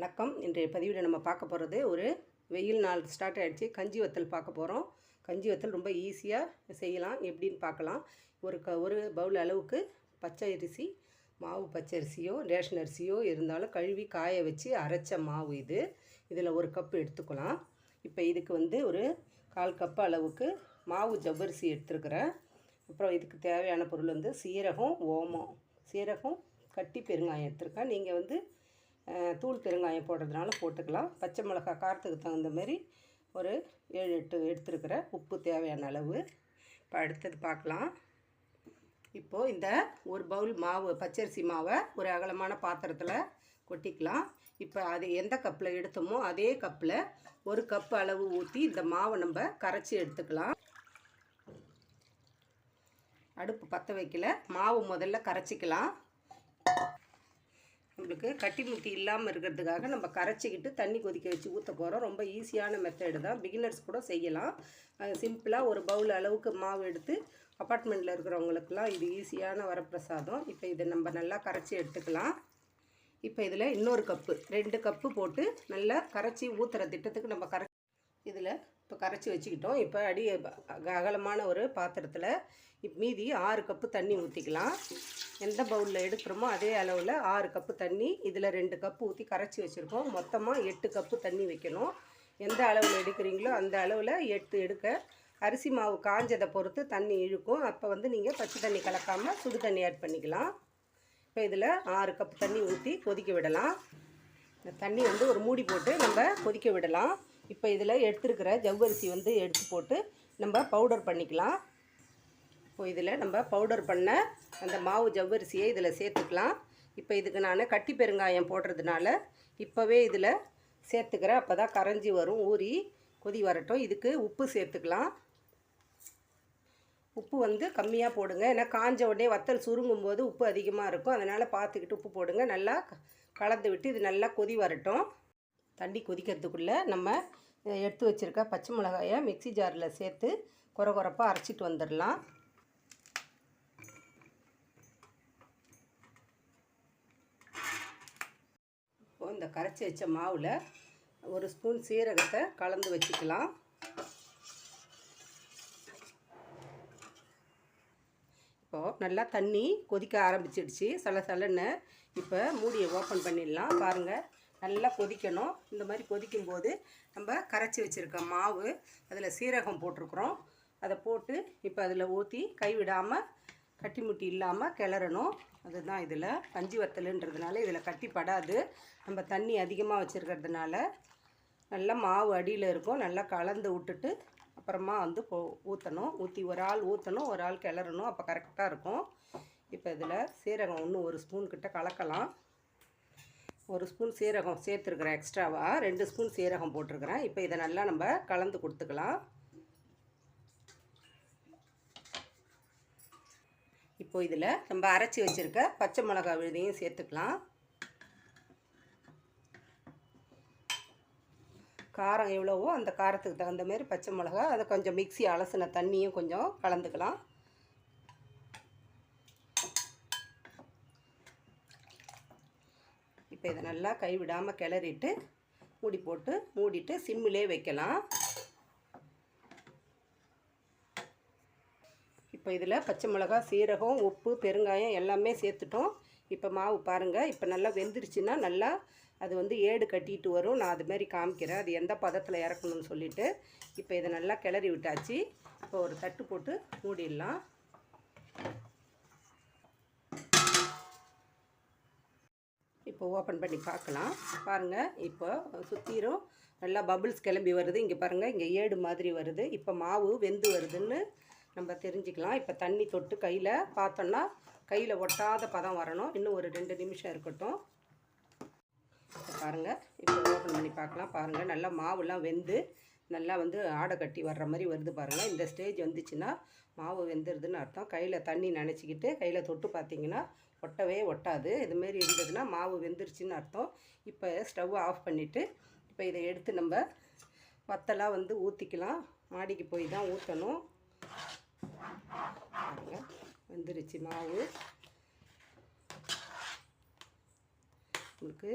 வணக்கம். இன்றைய பதிவில் நம்ம பார்க்க போகிறது ஒரு வெயில் நாள் ஸ்டார்ட் ஆகிடுச்சு கஞ்சி வத்தல் பார்க்க போகிறோம். கஞ்சி வத்தல் ரொம்ப ஈஸியாக செய்யலாம். எப்படின்னு பார்க்கலாம். ஒரு க ஒரு பவுல் அளவுக்கு பச்சை அரிசி மாவு பச்சை அரிசியோ ரேஷன் அரிசியோ இருந்தாலும் கழுவி காய வச்சு அரைச்ச மாவு இது. இதில் ஒரு கப் எடுத்துக்கலாம். இப்போ இதுக்கு வந்து ஒரு கால் கப் அளவுக்கு மாவு ஜவ்வரிசி எடுத்துருக்குறேன். அப்புறம் இதுக்கு தேவையான பொருள் வந்து சீரகம் ஓமம். சீரகம் கட்டி பெருங்காயம் எடுத்துருக்கேன். நீங்கள் வந்து தூள் பெருங்காயம் போடுறதுனால போட்டுக்கலாம். பச்சை மிளகா காரத்துக்கு தகுந்த மாதிரி ஒரு ஏழு எட்டு எடுத்துருக்கிறேன் உப்பு தேவையான அளவு. இப்போ அடுத்தது பார்க்கலாம். இப்போது இந்த ஒரு பவுல் மாவு பச்சரிசி மாவை ஒரு அகலமான பாத்திரத்தில் கொட்டிக்கலாம். இப்போ அது எந்த கப்பில் எடுத்தோமோ அதே கப்பில் ஒரு கப் அளவு ஊற்றி இந்த மாவை நம்ம கரைச்சி எடுத்துக்கலாம். அடுப்பு பற்ற வைக்கல. மாவு முதல்ல கரைச்சிக்கலாம். நம்மளுக்கு கட்டி முட்டி இல்லாமல் இருக்கிறதுக்காக நம்ம கரைச்சிக்கிட்டு தண்ணி கொதிக்க வச்சு ஊற்ற போகிறோம் ரொம்ப ஈஸியான மெத்தடு தான். பிகினர்ஸ் கூட செய்யலாம். சிம்பிளாக ஒரு பவுல் அளவுக்கு மாவு எடுத்து அப்பார்ட்மெண்ட்டில் இருக்கிறவங்களுக்குலாம் இது ஈஸியான வரப்பிரசாதம். இப்போ இதை நம்ம நல்லா கரைச்சி எடுத்துக்கலாம். இப்போ இதில் இன்னொரு கப்பு ரெண்டு கப்பு போட்டு நல்லா கரைச்சி ஊற்றுற திட்டத்துக்கு நம்ம கரை இதில் இப்போ கரைச்சி வச்சுக்கிட்டோம். இப்போ அடி அகலமான ஒரு பாத்திரத்தில் இப் மீதி ஆறு கப்பு தண்ணி ஊற்றிக்கலாம் எந்த பவுலில் எடுக்கிறோமோ அதே அளவில் ஆறு கப்பு தண்ணி இதில் ரெண்டு கப்பு ஊற்றி கரைச்சி வச்சுருக்கோம். மொத்தமாக எட்டு கப்பு தண்ணி வைக்கணும். எந்த அளவில் எடுக்கிறீங்களோ அந்த அளவில் எட்டு எடுக்க அரிசி மாவு காஞ்சதை பொறுத்து தண்ணி இழுக்கும். அப்போ வந்து நீங்கள் பச்சை தண்ணி கலக்காமல் சுடு தண்ணி ஆட் பண்ணிக்கலாம். இப்போ இதில் ஆறு கப்பு தண்ணி ஊற்றி கொதிக்க விடலாம். இந்த தண்ணி வந்து ஒரு மூடி போட்டு நம்ம கொதிக்க விடலாம். இப்போ இதில் எடுத்துருக்கிற ஜவ்வரிசி வந்து எடுத்து போட்டு நம்ம பவுடர் பண்ணிக்கலாம். இப்போ இதில் நம்ம பவுடர் பண்ண அந்த மாவு ஜவ்வரிசியை இதில் சேர்த்துக்கலாம். இப்போ இதுக்கு நான் கட்டி பெருங்காயம் போடுறதுனால இப்போவே இதில் சேர்த்துக்கிறேன் அப்போ தான் கரைஞ்சி வரும் ஊறி கொதி வரட்டும். இதுக்கு உப்பு சேர்த்துக்கலாம். உப்பு வந்து கம்மியாக போடுங்க. ஏன்னா காஞ்ச உடனே வத்தல் சுருங்கும் போது உப்பு அதிகமாக இருக்கும். அதனால் பார்த்துக்கிட்டு உப்பு போடுங்க. நல்லா கலந்து விட்டு இது நல்லா கொதி வரட்டும். தண்ணி கொதிக்கிறதுக்குள்ளே நம்ம எடுத்து வச்சுருக்க பச்சை மிளகாயை மிக்ஸி ஜாரில் சேர்த்து குறை குறைப்பாக அரைச்சிட்டு வந்துடலாம். இப்போது இந்த கரைச்சி வச்ச மாவில் ஒரு ஸ்பூன் சீரகத்தை கலந்து வச்சுக்கலாம். இப்போது நல்லா தண்ணி கொதிக்க ஆரம்பிச்சிடுச்சு. சலசலன்னு இப்போ மூடியை ஓப்பன் பண்ணிடலாம். பாருங்கள் நல்லா கொதிக்கணும். இந்த மாதிரி கொதிக்கும்போது நம்ம கரைச்சி வச்சுருக்க மாவு அதில் சீரகம் போட்டிருக்குறோம். அதை போட்டு இப்போ அதில் ஊற்றி கைவிடாமல் கட்டி முட்டி இல்லாமல் கிளறணும். அதுதான் இதில் பஞ்சு வத்தலுன்றதுனால இதில் கட்டி படாது. நம்ம தண்ணி அதிகமாக வச்சுருக்கிறதுனால நல்லா மாவு அடியில் இருக்கும். நல்லா கலந்து விட்டுட்டு அப்புறமா வந்து போ ஊற்றணும் ஊற்றி ஒரு ஆள் ஊற்றணும் ஒரு ஆள் கிளறணும். அப்போ கரெக்டாக இருக்கும். இப்போ இதில் சீரகம் ஒன்று ஒரு ஸ்பூன் கிட்ட கலக்கலாம். ஒரு ஸ்பூன் சீரகம் சேர்த்துருக்குறேன் எக்ஸ்ட்ராவாக ரெண்டு ஸ்பூன் சீரகம் போட்டிருக்கிறேன். இப்போ இதை நல்லா நம்ம கலந்து கொடுத்துக்கலாம். இப்போ இதில் நம்ம அரைச்சி வச்சுருக்க பச்சை மிளகா விழுதையும் சேர்த்துக்கலாம். காரம் எவ்வளவோ அந்த காரத்துக்கு தகுந்த மாதிரி பச்சை மிளகா அதை கொஞ்சம் மிக்ஸி அலசின தண்ணியும் கொஞ்சம் கலந்துக்கலாம். இப்போ இதை நல்லா கைவிடாமல் கிளறிட்டு மூடி போட்டு மூடிட்டு சிம்மிலே வைக்கலாம். இப்போ இதில் பச்சை மிளகா சீரகம் உப்பு பெருங்காயம் எல்லாமே சேர்த்துட்டோம். இப்போ மாவு பாருங்கள் இப்போ நல்லா வெந்துருச்சுன்னா நல்லா அது வந்து ஏடு கட்டிட்டு வரும். நான் அதுமாரி காமிக்கிறேன். அது எந்த பதத்தில் இறக்கணும்னு சொல்லிட்டு இப்போ இதை நல்லா கிளறி விட்டாச்சு. இப்போ ஒரு தட்டு போட்டு மூடிடலாம். இப்போ ஓப்பன் பண்ணி பார்க்கலாம். பாருங்கள் இப்போ சுற்றிரும் நல்லா பபுள்ஸ் கிளம்பி வருது. இங்கே பாருங்கள் இங்கே ஏடு மாதிரி வருது. இப்போ மாவு வெந்து வருதுன்னு நம்ம தெரிஞ்சுக்கலாம். இப்போ தண்ணி தொட்டு கையில் பார்த்தோன்னா கையில் ஒட்டாத பதம் வரணும். இன்னும் ஒரு ரெண்டு நிமிஷம் இருக்கட்டும். பாருங்கள் இப்போ ஓப்பன் பண்ணி பார்க்கலாம். பாருங்கள் நல்லா மாவுலாம் வெந்து நல்லா வந்து ஆடை கட்டி வர்ற மாதிரி வருது பாருங்கள் இந்த ஸ்டேஜ் வந்துச்சுன்னா மாவு வெந்துருதுன்னு அர்த்தம். கையில் தண்ணி நினச்சிக்கிட்டு கையில் தொட்டு பார்த்தீங்கன்னா ஒட்டவே ஒட்டாது. இதுமாரி இருந்ததுன்னா மாவு வெந்துருச்சுன்னு அர்த்தம். இப்போ ஸ்டவ் ஆஃப் பண்ணிவிட்டு இப்போ இதை எடுத்து நம்ம வத்தலாக வந்து ஊற்றிக்கலாம் மாடிக்கு போய் தான் ஊற்றணும் பாருங்க வெந்துருச்சு மாவு. உங்களுக்கு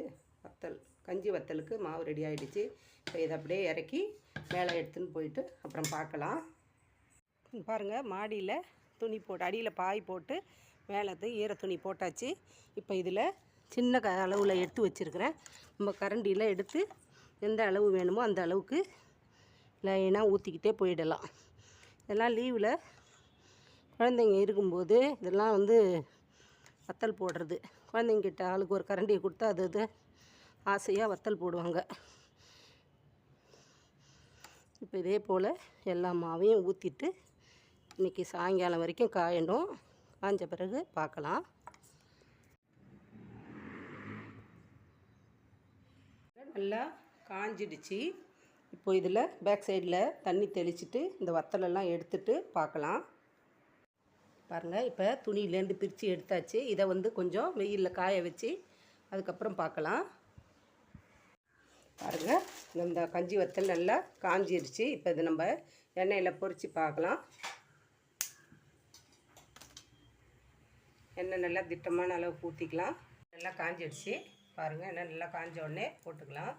வத்தல் கஞ்சி வத்தலுக்கு மாவு ரெடி ஆகிடுச்சு இப்போ இதை அப்படியே இறக்கி மேலே எடுத்துன்னு போயிட்டு அப்புறம் பார்க்கலாம். பாருங்கள் மாடியில் துணி போட்டு அடியில் பாய் போட்டு மேலே ஈர துணி போட்டாச்சு. இப்போ இதில் சின்ன க அளவில் எடுத்து வச்சுருக்கிறேன். நம்ம கரண்டியில் எடுத்து எந்த அளவு வேணுமோ அந்த அளவுக்கு லைனாக ஊற்றிக்கிட்டே போயிடலாம். இதெல்லாம் லீவில் குழந்தைங்க இருக்கும்போது இதெல்லாம் வந்து வத்தல் போடுறது. குழந்தைங்கிட்ட ஆளுக்கு ஒரு கரண்டியை கொடுத்தா அது அது ஆசையாக வத்தல் போடுவாங்க. இப்போ இதே போல் எல்லா மாவையும் ஊற்றிட்டு இன்றைக்கி சாயங்காலம் வரைக்கும் காயணும். காஞ்ச பிறகு பார்க்கலாம். நல்லா காஞ்சிடுச்சு. இப்போ இதில் பேக் சைடில் தண்ணி தெளிச்சிட்டு இந்த வத்தலெல்லாம் எடுத்துட்டு பார்க்கலாம். பாருங்கள் இப்போ துணியிலேருந்து பிரித்து எடுத்தாச்சு. இதை வந்து கொஞ்சம் வெயிலில் காய வச்சு அதுக்கப்புறம் பார்க்கலாம். பாருங்கள் இந்த கஞ்சி வத்தல் நல்லா காஞ்சிருச்சு இப்போ இது நம்ம எண்ணெயில் பொரித்து பார்க்கலாம். எண்ணெய் நல்லா திட்டமான அளவு ஊற்றிக்கலாம் நல்லா காஞ்சிடுச்சு. பாருங்கள் எண்ணெய் நல்லா காஞ்ச உடனே போட்டுக்கலாம்.